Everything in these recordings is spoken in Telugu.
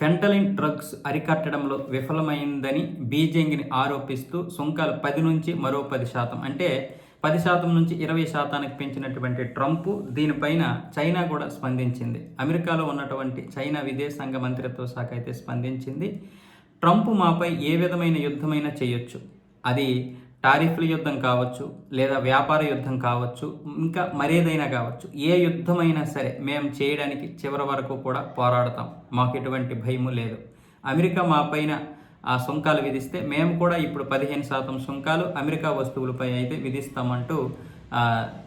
ఫెంటలిన్ డ్రగ్స్ అరికట్టడంలో విఫలమైందని బీజింగ్ని ఆరోపిస్తూ సుంకాలు పది నుంచి మరో పది శాతం అంటే పది శాతం నుంచి ఇరవై శాతానికి పెంచినటువంటి ట్రంప్ దీనిపైన చైనా కూడా స్పందించింది. అమెరికాలో ఉన్నటువంటి చైనా విదేశాంగ మంత్రిత్వ శాఖ అయితే స్పందించింది. ట్రంప్ మాపై ఏ విధమైన యుద్ధమైనా చేయొచ్చు. అది టారిఫ్ల యుద్ధం కావచ్చు లేదా వ్యాపార యుద్ధం కావచ్చు ఇంకా మరేదైనా కావచ్చు. ఏ యుద్ధమైనా సరే మేము చేయడానికి చివరి వరకు కూడా పోరాడతాం. మాకు ఎటువంటి భయము లేదు. అమెరికా మా పైన ఆ సుంకాలు విధిస్తే మేము కూడా ఇప్పుడు పదిహేను శాతం సుంకాలు అమెరికా వస్తువులపై అయితే విధిస్తామంటూ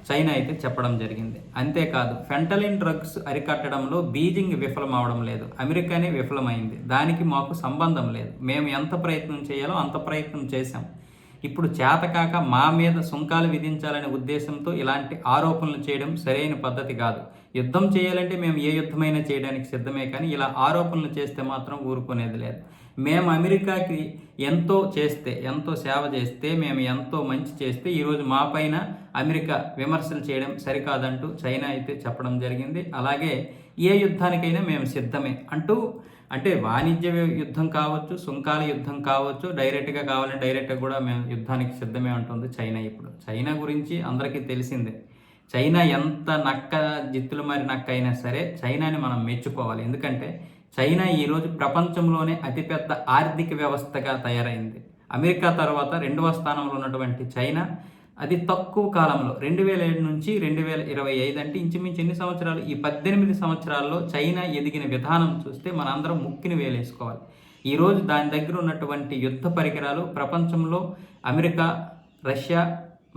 చైనా అయితే చెప్పడం జరిగింది. అంతేకాదు ఫెంటలిన్ డ్రగ్స్ అరికట్టడంలో బీజింగ్ విఫలం అవడం లేదు. అమెరికానే విఫలమైంది. దానికి మాకు సంబంధం లేదు. మేము ఎంత ప్రయత్నం చేయాలో అంత ప్రయత్నం చేశాం. ఇప్పుడు చేతకాక మా మీద సుంకాలు విధించాలనే ఉద్దేశంతో ఇలాంటి ఆరోపణలు చేయడం సరైన పద్ధతి కాదు. యుద్ధం చేయాలంటే మేము ఏ యుద్ధమైనా చేయడానికి సిద్ధమే కానీ ఇలా ఆరోపణలు చేస్తే మాత్రం ఊరుకునేది లేదు. మేము అమెరికాకి ఎంతో చేస్తే ఎంతో సేవ చేస్తే మేము ఎంతో మంచి చేస్తే ఈరోజు మా పైన అమెరికా విమర్శలు చేయడం సరికాదంటూ చైనా అయితే చెప్పడం జరిగింది. అలాగే ఏ యుద్ధానికైనా మేము సిద్ధమే. అంటూ అంటే వాణిజ్య యుద్ధం కావచ్చు సుంకాల యుద్ధం కావచ్చు డైరెక్ట్గా కావాలంటే డైరెక్ట్గా కూడా మేము యుద్ధానికి సిద్ధమే ఉంటుంది చైనా ఇప్పుడు. చైనా గురించి అందరికీ తెలిసిందే. చైనా ఎంత నక్క జిత్తులు మరి నక్క అయినా సరే చైనాని మనం మెచ్చుకోవాలి. ఎందుకంటే చైనా ఈరోజు ప్రపంచంలోనే అతిపెద్ద ఆర్థిక వ్యవస్థగా తయారైంది. అమెరికా తర్వాత రెండవ స్థానంలో ఉన్నటువంటి చైనా అది తక్కువ కాలంలో రెండు వేల ఏడు నుంచి రెండు వేల ఇరవై ఐదు అంటే ఇంచుమించు ఎన్ని సంవత్సరాలు? ఈ పద్దెనిమిది సంవత్సరాల్లో చైనా ఎదిగిన విధానం చూస్తే మనందరం ముక్కిని వేలేసుకోవాలి. ఈరోజు దాని దగ్గర ఉన్నటువంటి యుద్ధ పరికరాలు ప్రపంచంలో అమెరికా రష్యా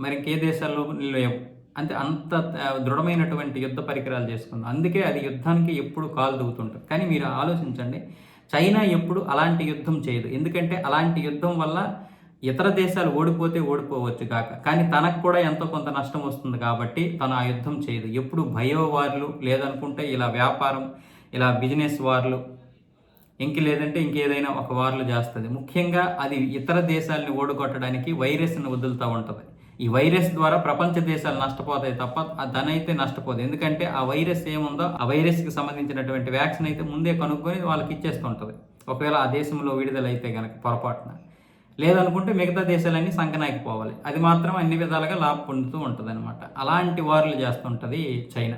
మరి ఏ దేశాల్లో లేవు అంటే అంత దృఢమైనటువంటి యుద్ధ పరికరాలు చేసుకుంది. అందుకే అది యుద్ధానికి ఎప్పుడు కాలు దిగుతుంటుంది కానీ మీరు ఆలోచించండి చైనా ఎప్పుడు అలాంటి యుద్ధం చేయదు. ఎందుకంటే అలాంటి యుద్ధం వల్ల ఇతర దేశాలు ఓడిపోతే ఓడిపోవచ్చు కాక. కానీ తనకు కూడా ఎంతో కొంత నష్టం వస్తుంది కాబట్టి తను ఆ యుద్ధం చేయదు. ఎప్పుడు భయో వార్లు లేదనుకుంటే ఇలా వ్యాపారం ఇలా బిజినెస్ వార్లు ఇంక లేదంటే ఇంకేదైనా ఒక వార్లు చేస్తుంది. ముఖ్యంగా అది ఇతర దేశాలని ఓడగొట్టడానికి వైరస్ని వదులుతూ ఉంటుంది. ఈ వైరస్ ద్వారా ప్రపంచ దేశాలు నష్టపోతాయి తప్ప ఆ ధనైతే నష్టపోదు. ఎందుకంటే ఆ వైరస్ ఏముందో ఆ వైరస్కి సంబంధించినటువంటి వ్యాక్సిన్ అయితే ముందే కనుక్కొని వాళ్ళకి ఇచ్చేస్తుంటుంది ఒకవేళ ఆ దేశంలో విడుదలైతే కనుక పొరపాటున. లేదనుకుంటే మిగతా దేశాలన్నీ సంకనాకిపోవాలి అది మాత్రం అన్ని విధాలుగా లాభ పొందుతూ ఉంటుంది అలాంటి వార్లు చేస్తుంటుంది చైనా.